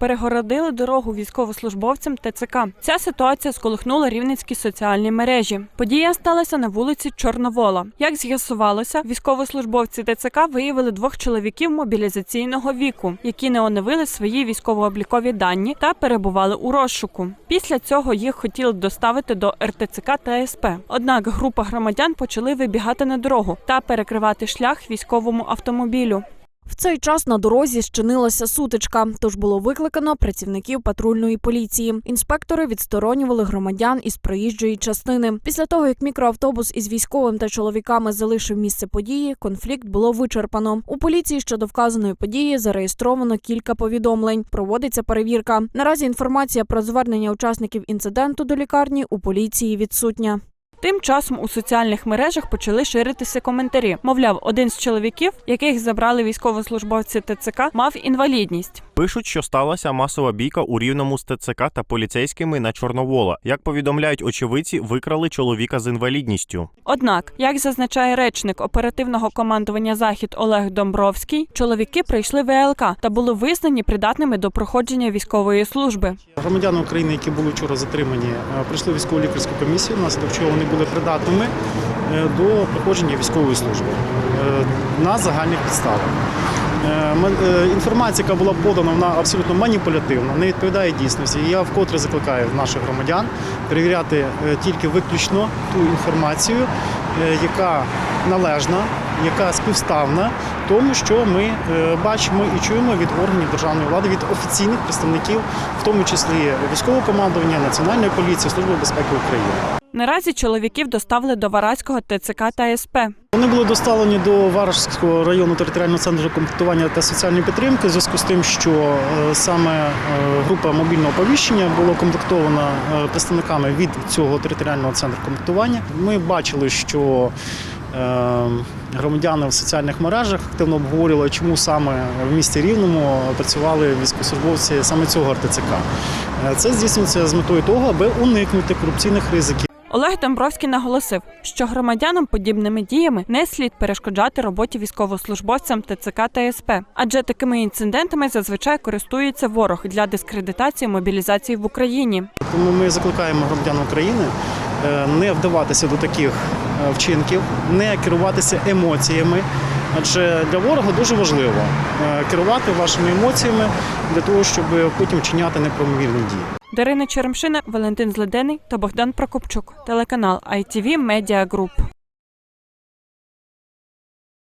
перегородили дорогу військовослужбовцям ТЦК. Ця ситуація сколихнула рівненські соціальні мережі. Подія сталася на вулиці Чорновола. Як з'ясувалося, військовослужбовці ТЦК виявили двох чоловіків мобілізаційного віку, які не оновили свої військово-облікові дані та перебували у розшуку. Після цього їх хотіли доставити до РТЦК та СП. Однак група громадян почали вибігати на дорогу та перекривати шлях військовому автомобілю. В цей час на дорозі щинилася сутичка, тож було викликано працівників патрульної поліції. Інспектори відсторонювали громадян із проїжджої частини. Після того, як мікроавтобус із військовим та чоловіками залишив місце події, конфлікт було вичерпано. У поліції щодо вказаної події зареєстровано кілька повідомлень. Проводиться перевірка. Наразі інформація про звернення учасників інциденту до лікарні у поліції відсутня. Тим часом у соціальних мережах почали ширитися коментарі. Мовляв, один з чоловіків, яких забрали військовослужбовці ТЦК, мав інвалідність. Пишуть, що сталася масова бійка у рівному з ТЦК та поліцейськими на Чорновола. Як повідомляють очевидці, викрали чоловіка з інвалідністю. Однак, як зазначає речник оперативного командування Захід Олег Домбровський, чоловіки прийшли ВЛК та були визнані придатними до проходження військової служби. Громадяни України, які були вчора затримані, е, пройшли військово лікарську комісію, внаслідок чого вони були придатними е, до проходження військової служби е, на загальних підставах. Е, Інформація, яка була подана, вона абсолютно маніпулятивна, не відповідає дійсності. Я вкотре закликаю наших громадян перевіряти тільки виключно ту інформацію, яка належна, яка співставна тому, що ми е, бачимо і чуємо від органів державної влади, від офіційних представників, в тому числі військового командування, Національної поліції, Служби безпеки України. Наразі чоловіків доставили до Вараського ТЦК та СП. Вони були доставлені до Варашського району територіального центру комплектування та соціальної підтримки в зв'язку з тим, що е, саме е, група мобільного оповіщення була комплектована представниками від цього територіального центру комплектування. Ми бачили, що громадяни в соціальних мережах активно обговорювали, чому саме в місті Рівному працювали військовослужбовці саме цього РТЦК. Е, Це здійснюється з метою того, аби уникнути корупційних ризиків. Олег Домбровський наголосив, що громадянам подібними діями не слід перешкоджати роботі військовослужбовцям ТЦК та СП, адже такими інцидентами зазвичай користується ворог для дискредитації мобілізації в Україні. Тому ми закликаємо громадян України не вдаватися до таких е, вчинків, не керуватися емоціями. Адже для ворога дуже важливо е, керувати вашими емоціями для того, щоб потім вчиняти неправомірні дії. Дарина Черемшина, Валентин Зледений та Богдан Прокопчук. Телеканал ITV Media Group.